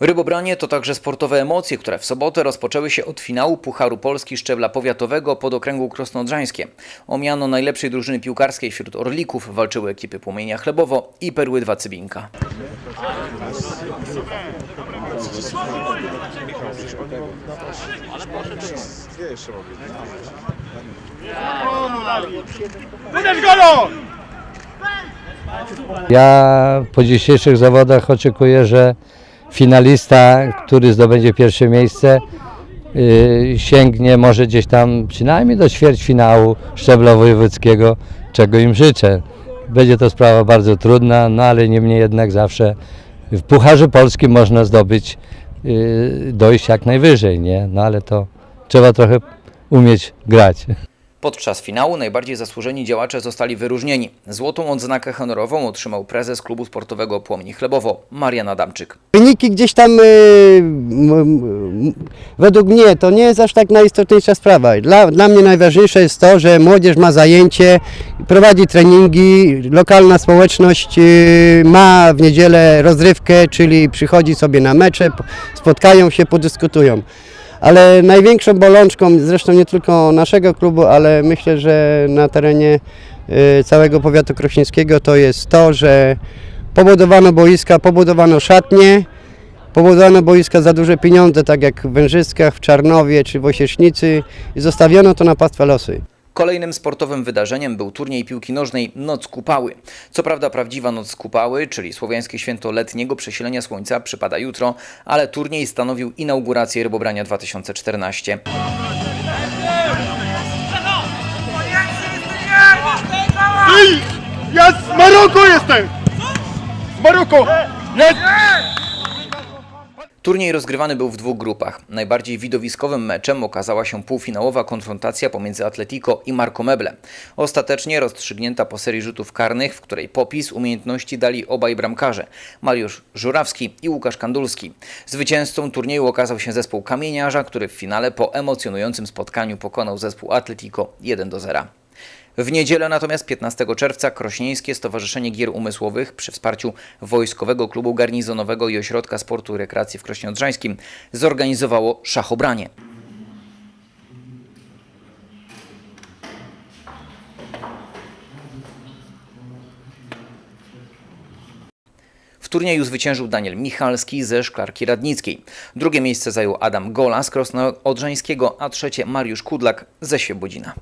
Rybobranie to także sportowe emocje, które w sobotę rozpoczęły się od finału Pucharu Polski szczebla powiatowego pod okręgu krosnodrzańskie. O miano najlepszej drużyny piłkarskiej wśród Orlików walczyły ekipy Płomienia Chlebowo i Perły 2 Cybinka. Ja po dzisiejszych zawodach oczekuję, że finalista, który zdobędzie pierwsze miejsce, yy, sięgnie może gdzieś tam przynajmniej do ćwierćfinału szczebla wojewódzkiego, czego im życzę. Będzie to sprawa bardzo trudna, no ale niemniej jednak zawsze w Pucharze Polskim można zdobyć, yy, dojść jak najwyżej, nie? No ale to trzeba trochę umieć grać. Podczas finału najbardziej zasłużeni działacze zostali wyróżnieni. Złotą odznakę honorową otrzymał prezes klubu sportowego Płomień Chlebowo, Marian Adamczyk. Wyniki gdzieś tam, y, według mnie, to nie jest aż tak najistotniejsza sprawa. Dla, dla mnie najważniejsze jest to, że młodzież ma zajęcie, prowadzi treningi, lokalna społeczność y, ma w niedzielę rozrywkę, czyli przychodzi sobie na mecze, spotkają się, podyskutują. Ale największą bolączką, zresztą nie tylko naszego klubu, ale myślę, że na terenie y, całego powiatu krośnieńskiego to jest to, że pobudowano boiska, pobudowano szatnie, pobudowano boiska za duże pieniądze, tak jak w Wężyskach, w Czarnowie czy w Osiecznicy i zostawiono to na pastwę losy. Kolejnym sportowym wydarzeniem był turniej piłki nożnej Noc Kupały. Co prawda prawdziwa Noc Kupały, czyli słowiańskie święto letniego przesilenia słońca przypada jutro, ale turniej stanowił inaugurację rybobrania 2014. Ej! Ja z Maroko jestem! Z Maroko! Jest! Turniej rozgrywany był w dwóch grupach. Najbardziej widowiskowym meczem okazała się półfinałowa konfrontacja pomiędzy Atletico i Marco Meble. Ostatecznie rozstrzygnięta po serii rzutów karnych, w której popis umiejętności dali obaj bramkarze Mariusz Żurawski i Łukasz Kandulski. Zwycięzcą turnieju okazał się zespół Kamieniarza, który w finale po emocjonującym spotkaniu pokonał zespół Atletico 1 do 0. W niedzielę natomiast 15 czerwca Krośnieńskie Stowarzyszenie Gier Umysłowych przy wsparciu Wojskowego Klubu Garnizonowego i Ośrodka Sportu i Rekreacji w Krośnie Odrzańskim zorganizowało szachobranie. W turnieju zwyciężył Daniel Michalski ze Szklarki Radnickiej. Drugie miejsce zajął Adam Gola z Krosna Odrzańskiego, a trzecie Mariusz Kudlak ze Świebodzina.